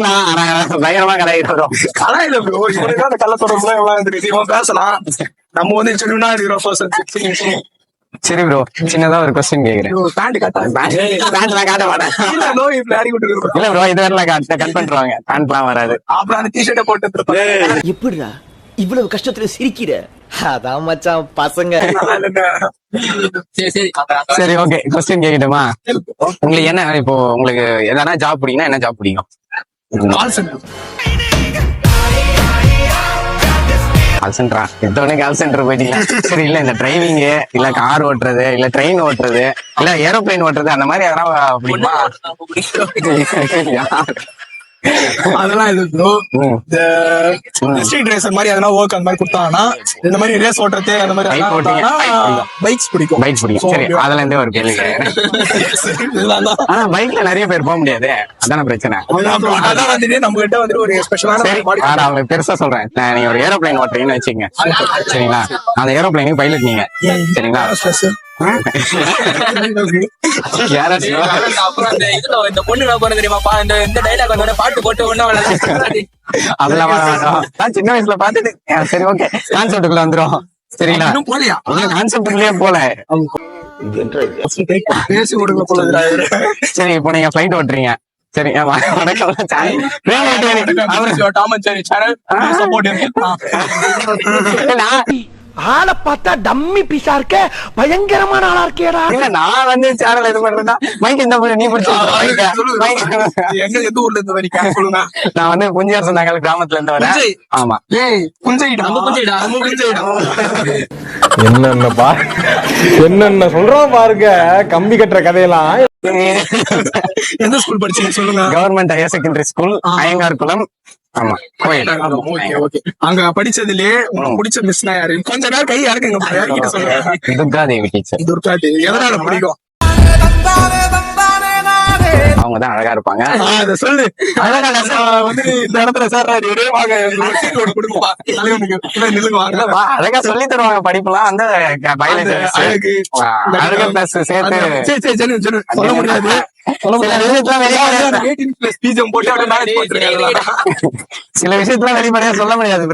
கலாய்க்கலாம் ஆனா பயங்கரமா கலாய்க்கிறோம் கலாயில ப்ரோ இவனுக்கு அந்த கள்ள தொடர்புல எவ்வளவு பேசலாம். நம்ம வந்து இருக்கிற பர்சன் சரி ப்ரோ சின்னதா ஒரு கொஸ்டின் கேக்குறேன். பேண்ட் பேண்ட்லாம் காட்ட மாட்டேன். இல்ல நோ இப்ப அடி விட்டு இல்ல ப்ரோ இது வரலாம் கட் பண்ணிருவாங்க பேண்ட்லாம் வராது. அப்புறம் அந்த டிஷர்ட்டை போட்டு இருப்பாங்க. எப்படிடா? இவ்வளவு கஷ்டத்துல சிரிக்கிற? அதான் மச்சான் பசங்க. சரி ஓகே கொஸ்டின் கேக்கட்டுமா? உங்களுக்கு என்ன இப்போ உங்களுக்கு எதனா ஜாப் பிடிக்கும்னா என்ன ஜாப் பிடிக்கும்? கால் சென்டர் எத்தவொடனே கால் சென்டர் போயிட்டீங்க சரி இல்ல இந்த டிரைவிங் இல்ல கார் ஓட்டுறது இல்ல ட்ரெயின் ஓட்டுறது இல்ல ஏரோப்ளேன் ஓட்டுறது அந்த மாதிரி பிடிக்குமா. அதெல்லாம் இது ப்ரோ. இந்த ஸ்ட்ரீட் ரேசர் மாதிரி எதனா ஒர்க் அந்த மாதிரி கொடுத்தாங்கன்னா இந்த மாதிரி ரேஸ் ஓட்டுறது அந்த மாதிரி. பைக்ஸ் பிடிக்கும். பைக் பிடிக்கும். சரி அதுல இருந்தே ஒரு கேள்வி. ஆனா பைக்ல நிறைய பேர் போக முடியாது. அதான பிரச்சனை. அதான் வந்துட்டு நம்ம கிட்ட வந்துட்டு ஒரு ஸ்பெஷலான உங்களுக்கு பெருசா சொல்றேன். நான் நீங்க ஒரு ஏரோப்ளேன் ஓட்டுறீங்கன்னு வச்சுங்க சரிங்களா? அந்த ஏரோப்ளேனுக்கு பைலட் நீங்க. சரிங்களா? அப்புறம் அந்த இதுல இந்த பொண்ணு பண்ண தெரியுமாப்பா இந்த இந்த டைலாக் வந்தோட பாட்டு போட்டு ஒண்ணு அதெல்லாம் நான் சின்ன வயசுல பாத்துட்டு சரி ஓகே கான்செப்டுக்குள்ள வந்துரும் சரிங்களா போலியா கான்செப்டுக்குள்ளேயே போல சரி இப்போ நீங்க ஃபிளைட் ஓட்டுறீங்க சரி வணக்கம் சாரி. train ஓட்டுறீங்க. அவரு- Tom and Jerry channel support நான் ஆளை பார்த்தா டம்மி பீஸா இருக்க பயங்கரமான ஆளா இருக்கேடா. இல்ல, நான் வந்து சேனல் இது பண்றேன்னா மைக் இந்த மாதிரி நீ பிடிச்சி எங்க எந்த ஊர்ல இருந்து வரீங்க சொல்லுங்க. நான் வந்து குஞ்சியார் சொன்னாங்க கிராமத்துல இருந்து வரேன். ஆமா. ஏய் குஞ்சைடா. நம்ம குஞ்சைடா. நம்ம குஞ்சைடா. என்னென்ன பா என்னென்ன சொல்றோம் பாருங்க கம்பி கட்டுற கதையெல்லாம். எந்த ஸ்கூல் படிச்சீங்க? சொல்லுங்க. Government higher secondary school Ayyangar Kulam. ஆமா. கோயில் ஓகே ஓகே அங்க படிச்சதுலயே உங்களுக்கு பிடிச்ச மிஸ்னா யாரு? கொஞ்ச நேரம் கை சொல்லுங்க துர்கா தேவி டீச்சர் துர்கா தேவி எதனால பிடிக்கும்? அவங்க தான் அழகா இருப்பாங்க. சொல்லு. அழகா வந்து இந்த இடத்துல சார் அழகா சொல்லி தருவாங்க படிப்புலாம். அந்த அழகு. பிளஸ் சேர்த்து. சரி, சரி, சரி, சரி. சொல்ல. முடியாது. சில முடியாது. விஷயத்தெல்லாம் வெளிப்படையா- 18 plus BGM போட்டு அப்படியே manage பண்றீங்க. சில விஷயத்துல வெளிப்படையா சொல்ல முடியாது.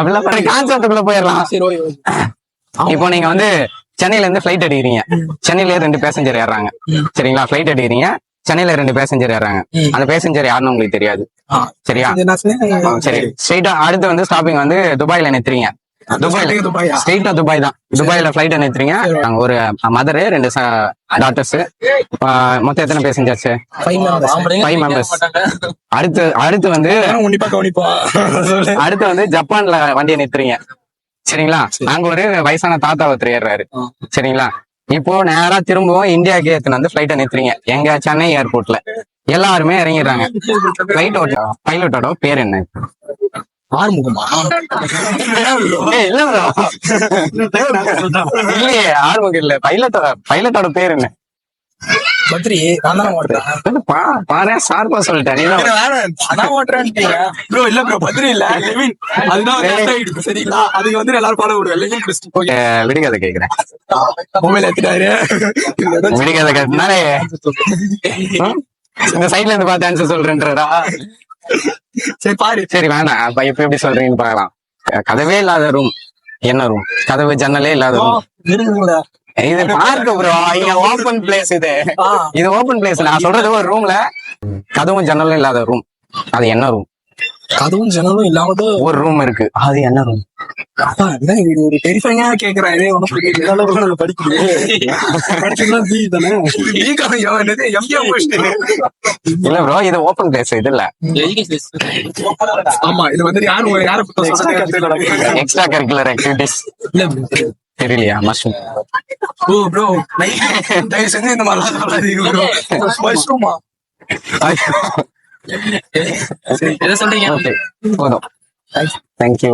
அப்படிலாம் கான்செப்டுக்குள்ள போயிடலாம். இப்போ நீங்க வந்து சென்னையில இருந்து ஃபிளைட் அடிக்கிறீங்க சென்னையில ரெண்டு பேசஞ்சர் ஏறாங்க சரிங்களா? ஃபிளைட் அடிக்கிறீங்க சென்னையில ரெண்டு பேசஞ்சர் ஏறாங்க. அந்த பேசஞ்சர் யாருன்னு உங்களுக்கு தெரியாது. சரியா? சரி. ஸ்ட்ரெயிட்டா அடுத்து வந்து ஸ்டாப்பிங் வந்து துபாயில நிறுத்துறீங்க. துபாயில? ஸ்ட்ரெயிட்டா துபாய்? தான். துபாயில ஃபிளைட் நிறுத்துறீங்க. அங்க ஒரு மதரு ரெண்டு டாக்டர்ஸ் மொத்தம் எத்தனை passengers Five members. Five members அடுத்து அடுத்து வந்து. அடுத்து வந்து ஜப்பான்ல வண்டியை நிறுத்துறீங்க. சரிங்களா? அங்க ஒரு வயசான தாத்தா ஒருத்தர் ஏறுறாரு. ஆ. சரிங்களா? இப்போ நேரா திரும்பவும் இந்தியாவுக்கு ஏத்துன வந்து ஃபிளைட்டை நிறுத்துறீங்க. எங்க சென்னை ஏர்போர்ட்ல எல்லாருமே இறங்கிடுறாங்க. ஃபிளைட் ஓட்ட பைலட்டோட பேர் என்ன? ஆறுமுகமா? இல்ல. இல்லையே ஆர்வம் இல்ல. பைலட்டோட பைலட்டோட பேர் என்ன? பத்ரி நான் தான் ஓட்டுறேன். பாரு சொல்லிட்டேன் ப்ரோ இல்ல ப்ரோ பத்ரி இல்ல. லெவின் அதுதான் சரிங்களா? அதுக்கு வந்து எல்லாரும் ஃபாலோ விடுவேன் லெவின் கிறிஸ்டி ஓகே. கேக்குறேன். மொபைல் கேட்டனாலே? இந்த சைடுல இருந்து பார்த்து ஆன்சர் சொல்றேன்றா சரி பாரு. சரி வேணாம். அப்ப இப்ப எப்படி சொல்றீங்கன்னு பார்க்கலாம். அஹ், கதவே இல்லாத ரூம் என்ன ரூம் கதவு ஜன்னலே இல்லாத ரூம் இருக்குங்களா இது பார்க்க ப்ரோ இங்க ஓபன் பிளேஸ் இது. இது ஓபன் பிளேஸ் நான் சொல்றது ஒரு ரூம்ல கதவும் ஜன்னலும் இல்லாத ரூம் அது என்ன ரூம் கதவும் ஜன்னலும் இல்லாம ஒரு ரூம் இருக்கு. அது என்ன ரூம் அதான் இது ஒரு டெரிஃபைங்கா கேக்குறேன். இதே ஒண்ணும் புரியல. இதனால கூட நம்ம படிக்கலையே. படிச்சதுனா பி தானே? பி காலம் என்னது? எம்ஏ முடிச்சிட்டேன் இல்ல ப்ரோ இது ஓபன் பிளேஸ் இது இல்ல. ஆமா இது வந்து யாரும் யார எக்ஸ்ட்ரா கரிக்குலர் ஆக்டிவிட்டிஸ் தெரியலையா? மஷ்ரூம் ஓ ப்ரோ தயவு செஞ்சு இந்த மாதிரிலாம் சொல்லாதீங்க ப்ரோ மஷ்ரூமா எதை சொல்றீங்க? ஓகே போதும். தேங்க்யூ